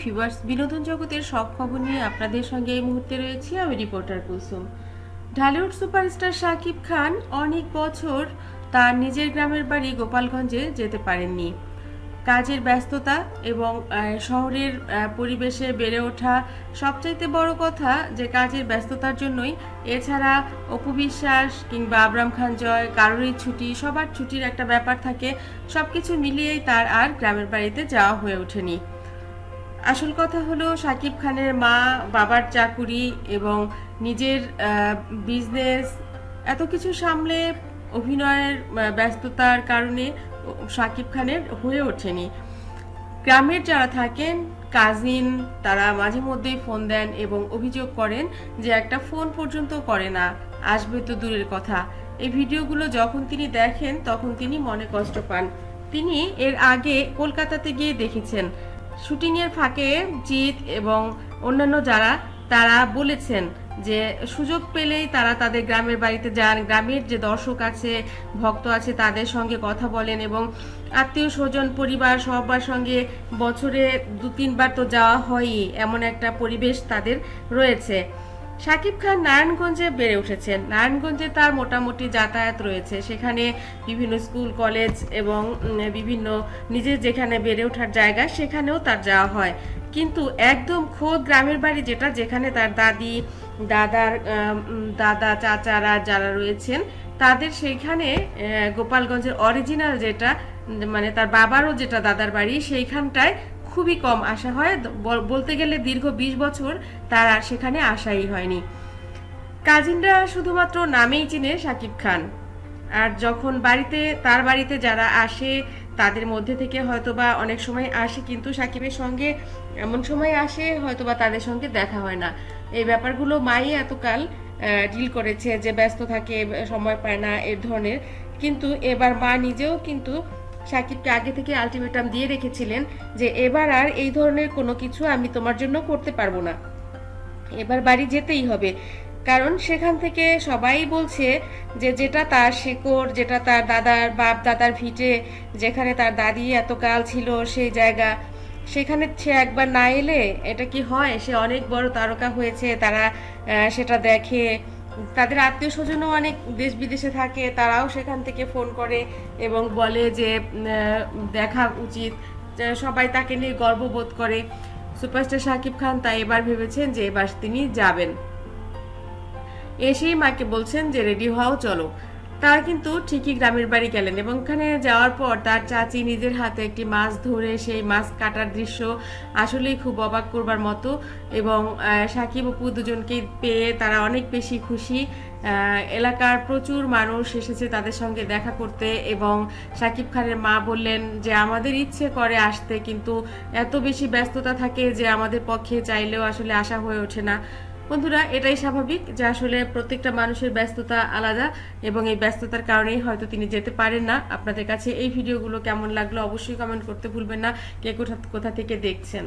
Viewers বিনোদন জগতের সব খবর নিয়ে আপনাদের সঙ্গে এই মুহূর্তে রয়েছি আমি রিপোর্টার কুসুম। ঢালিউড সুপারস্টার শাকিব খান অনেক বছর তার নিজের গ্রামের বাড়ি গোপালগঞ্জে যেতে পারেননি। কাজের ব্যস্ততা এবং শহরের পরিবেশে বেড়ে ওঠা সবচাইতে বড় কথা যে কাজের ব্যস্ততার জন্যই এছাড়া অপু বিশ্বাস কিংবা আবরাম খান জয়, কারোরই ছুটি, সবার ছুটির একটা ব্যাপার থাকে সব কিছু মিলিয়েই তার আর গ্রামের বাড়িতে যাওয়া হয়ে ওঠেনি। আসল কথা হলো শাকিব খানের মা, বাবার চাকুরি এবং নিজের বিজনেস এত কিছু সামলে অভিনয়ের ব্যস্ততার কারণে শাকিব খানের হয়ে ওঠেনি। গ্রামের যারা থাকেন কাজিন তারা মাঝে মধ্যেই ফোন দেন এবং অভিযোগ করেন যে একটা ফোন পর্যন্ত করে না। আসবে তো দূরের কথা। এই ভিডিওগুলো যখন তিনি দেখেন, তখন তিনি মনে কষ্ট পান। তিনি এর আগে কলকাতাতে গিয়ে দেখেছেন। শুটিংয়ের ফাঁকে জিৎ এবং অন্যান্য যারা, তারা বলেছেন যে সুযোগ পেলেই তারা তাদের গ্রামের বাড়িতে যান। গ্রামের যে দর্শক আছে, ভক্ত আছে, তাদের সঙ্গে কথা বলেন এবং আত্মীয় স্বজন, পরিবার সবার সঙ্গে বছরে দু তিনবার তো যাওয়া হয়ই। এমন একটা পরিবেশ তাদের রয়েছে। শাকিব খান নারায়ণগঞ্জে বেড়ে উঠেছেন। নারায়ণগঞ্জে তার মোটামুটি যাতায়াত রয়েছে। সেখানে বিভিন্ন স্কুল, কলেজ এবং বিভিন্ন নিজের যেখানে বেড়ে ওঠার জায়গা, সেখানেও তার যাওয়া হয়। কিন্তু একদম খোদ গ্রামের বাড়ি যেটা, যেখানে তার দাদি, দাদার দাদা, চাচারা যারা রয়েছেন, তাদের সেইখানে গোপালগঞ্জের অরিজিনাল যেটা মানে তার বাবারও যেটা দাদার বাড়ি, সেইখানটায় খুবই কম আসা হয়। বলতে গেলে দীর্ঘ বিশ বছর তার আর সেখানে আসাই হয়নি। কাজিনরা শুধুমাত্র নামেই চিনে শাকিব খান। আর যখন বাড়িতে, তার বাড়িতে যারা আসে, তাদের মধ্যে থেকে হয়তোবা অনেক সময় আসে, কিন্তু সাকিবের সঙ্গে এমন সময় আসে, হয়তোবা তাদের সঙ্গে দেখা হয় না। এই ব্যাপারগুলো মাই এতকাল ডিল করেছে যে ব্যস্ত থাকে, সময় পায় না এর ধরনের। কিন্তু এবার মা নিজেও কিন্তু সাকিবকে আগে থেকে আলটিমেটাম দিয়ে রেখেছিলেন যে এবার আর এই ধরনের কোনো কিছু আমি তোমার জন্য করতে পারব না। এবার বাড়ি যেতেই হবে। কারণ সেখান থেকে সবাই বলছে যে যেটা তার শেকড়, যেটা তার দাদার বাপ দাদার ভিটে, যেখানে তার দাদি এতকাল ছিল সেই জায়গা, সেখানে সে একবার না এলে এটা কি হয়? সে অনেক বড় তারকা হয়েছে, তারা সেটা দেখে তাদের আত্মীয় স্বজনও অনেক দেশ বিদেশে থাকে, তারাও সেখান থেকে ফোন করে এবং বলে যে দেখা উচিত। সবাই তাকে নিয়ে গর্ববোধ করে। সুপারস্টার শাকিব খান তাই এবার ভেবেছেন যে, এবার তিনি যাবেন। এসেই মাকে বলছেন যে, রেডি হও, চলো। তারা কিন্তু ঠিকই গ্রামের বাড়ি গেলেন এবং ওখানে যাওয়ার পর তার চাচি নিজের হাতে একটি মাছ ধরে সেই মাছ কাটার দৃশ্য আসলেই খুব অবাক করবার মতো এবং সাকিব অপু দুজনকে পেয়ে তারা অনেক বেশি খুশি। এলাকার প্রচুর মানুষ এসেছে তাদের সঙ্গে দেখা করতে এবং সাকিব খানের মা বললেন যে, আমাদের ইচ্ছে করে আসতে, কিন্তু এত বেশি ব্যস্ততা থাকে যে আমাদের পক্ষে চাইলেও আসলে আসা হয়ে ওঠে না। বন্ধুরা, এটাই স্বাভাবিক যে আসলে প্রত্যেকটা মানুষের ব্যস্ততা আলাদা এবং এই ব্যস্ততার কারণেই হয়তো তিনি যেতে পারেন না। আপনাদের কাছে এই ভিডিওগুলো কেমন লাগল অবশ্যই কমেন্ট করতে ভুলবেন না। কে কোথা কোথা থেকে দেখছেন?